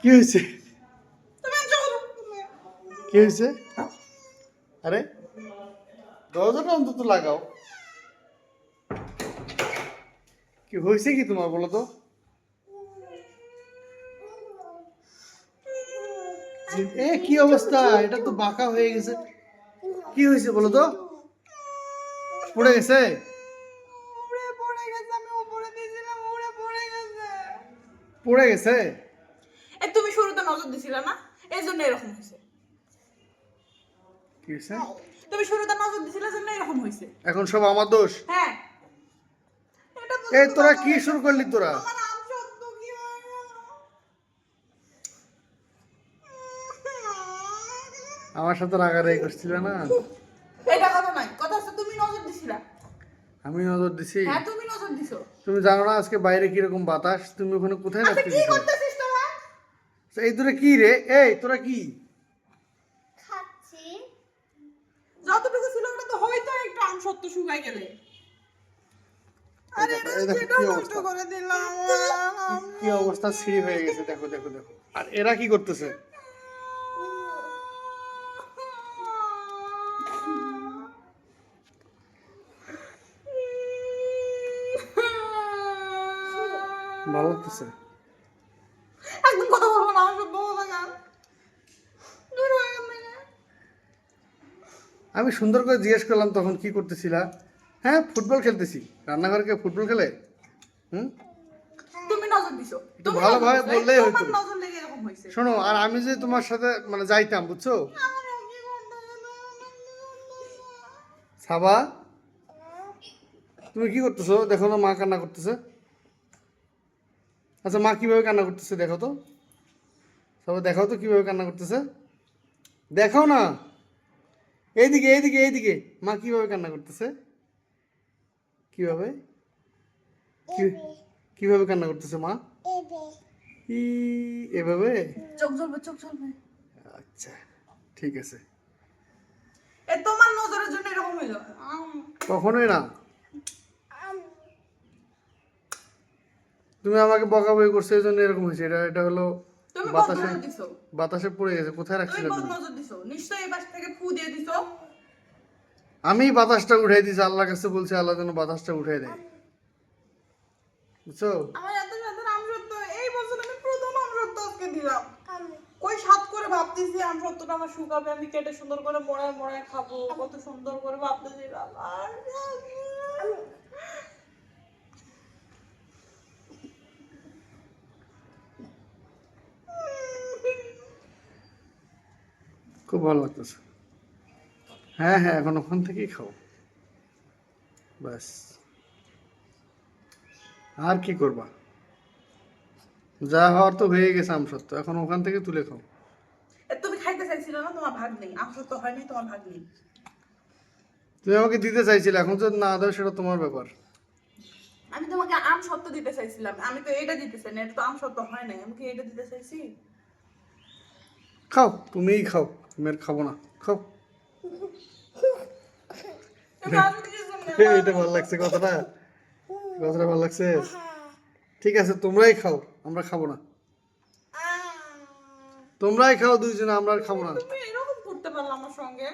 কি হয়েছে? কি হয়েছে? আরে দরজাটা অন্তত লাগাও। কি হয়েছে কি তোমার বলো তো? এ কি অবস্থা? এটা তো বাঁকা হয়ে গেছে। কি হয়েছে বলো তো? পড়ে গেছে। পড়ে গেছে? নজর দিছিলে না? এই জন্য এরকম হয়েছে। কি হয়েছে? তুমি শুরুতে নজর দিছিলে জন্য এরকম হয়েছে। এখন সব আমার দোষ? হ্যাঁ। এই তোরা কি শুরু করলি তোরা? আমার হয়ে সাথে রাগারাগি করছিল না? এটা কথা নয় কথা হচ্ছে তুমি নজর দিছিলা। আমি নজর দিছি? হ্যাঁ তুমি নজর দিছো। তুমি জানো না আজকে বাইরে কীরকম বাতাস? তুমি ওখানে কোথায় আচ্ছা রাখতে কি গেছো করতেছিস তোরা এই তোরা কি রে? এই তোরা কি? খাচ্ছি। যতটুকু ছিল ওটা তো হয়তো একটু আম সত্য শুকাই গেলে। আরে এটা এই দেখো সেটাও কি নষ্ট করে দিলাম। কি অবস্থা? সিঁড়ি হয়ে গেছে দেখো দেখো দেখো। আর এরা কি করতেছে? ভালো লাগতেছে? একদম কথা বলব না আমার সব বউ দূর হয়ে আমি সুন্দর করে জিজ্ঞেস করলাম তখন কি করতেছিলা? হ্যাঁ ফুটবল খেলতেছি। রান্নাঘরে কেউ ফুটবল খেলে? হুম? তুমি নজর দিছো। তুমি ভালোভাবে বললেই হতো। শোনো আর আমি যে তোমার সাথে মানে যাইতাম বুঝছ? সাবা তুমি কি করতেছো? দেখো না মা কান্না করতেছে। আচ্ছা মা কীভাবে কান্না করতেছে দেখো তো। সবাই দেখাও তো কীভাবে কান্না করতেছে। দেখাও না। এইদিকে এইদিকে এইদিকে। মা কীভাবে কান্না করতেছে? কীভাবে? কি- কীভাবে কান্না করতেছে মা? এবে এভাবে? চোখ জ্বলবে চোখ জ্বলবে। আচ্ছা ঠিক আছে। এ তোমার নজরের জন্য এরকম হইল আম, কখনোই না। তুমি আমাকে বকাবকি করছ এই জন্য এরকম হয়েছে। এটা এটা হলো বাতাসে বাতাসে পড়ে গেছে কোথায় তুমি রাখছিলে তুমি? নজর দিছো। নিশ্চয়ই এই পাশ থেকে ফু দিয়ে দিছো। আমি বাতাসটা উঠাই দিয়েছি আল্লাহর কাছে বলছি আল্লাহ যেন বাতাসটা উঠাই দেয়। বুঝছ? আমার এত সাথে আম সত্য এই বছর আমি প্রথম আম সত্য আজকে দিলাম। কই সাত করে ভাবতেছি আম সত্যটা আমার শুকাবে আমি কেটে সুন্দর করে মোড়ায় মোড়ায় খাব। কত সুন্দর করে ভাবতেছিলাম আর খুব ভালো লাগতেছে। হ্যাঁ হ্যাঁ এখন ওখান থেকেই খাও ব্যাস। আর কি করবা? যা হওয়ার তো হয়ে গেছে আম সত্য এখন ওখান থেকে তুলে খাও। তুমি খাইতে চাইছিলে না? তোমার ভাগ নেই। আম সত্য হয়নি তোমার ভাগ নেই। তুমি আমাকে দিতে চাইছিলে এখন যদি না দাও সেটা তোমার ব্যাপার। আমি তোমাকে আম সত্য দিতে চাইছিলাম। আমি তো এটা দিতে চাই না এটা তো আম সত্য হয় নাই। আমি কি এটা দিতে চাইছি? খাও তুমিই খাও। আমি আর খাব না খাও। এটা ভালো লাগছে কথাটা। কথাটা ভালো লাগছে? ঠিক আছে তোমরাই খাও আমরা খাব না। তোমরাই খাও দুইজনে আমরা আর খাব না। তুমি এরকম করতে পারলে আমার সঙ্গে?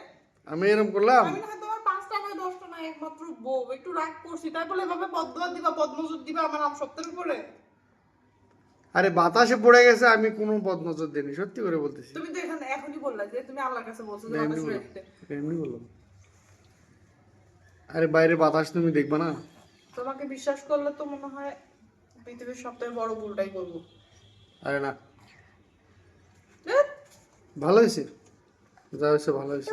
আমি এরকম করলাম? আমি না তোমার পাঁচটা নয় দশটা একমাত্র বউ। একটু রাগ করছি তাই বলে এভাবে পদ্মা দিবা পদ্মজুর দিবা আমার আম সত্যের উপরে? আরে বাতাসে পড়ে গেছে আমি কোনো পদ নজর দিইনি সত্যি করে বলতেছি। তুমি তো এখানে এখনই বললা যে তুমি আল্লাহর কাছে বলছো যে এমনি বাতাস বললাম এমনি বললাম। আরে বাইরে বাতাস তুমি দেখবা না? তোমাকে বিশ্বাস করলে তো মনে হয় পৃথিবীর সবথেকে বড় ভুলটাই করব। আরে না। ভালো হয়েছে? যা হয়েছে ভালো হয়েছে।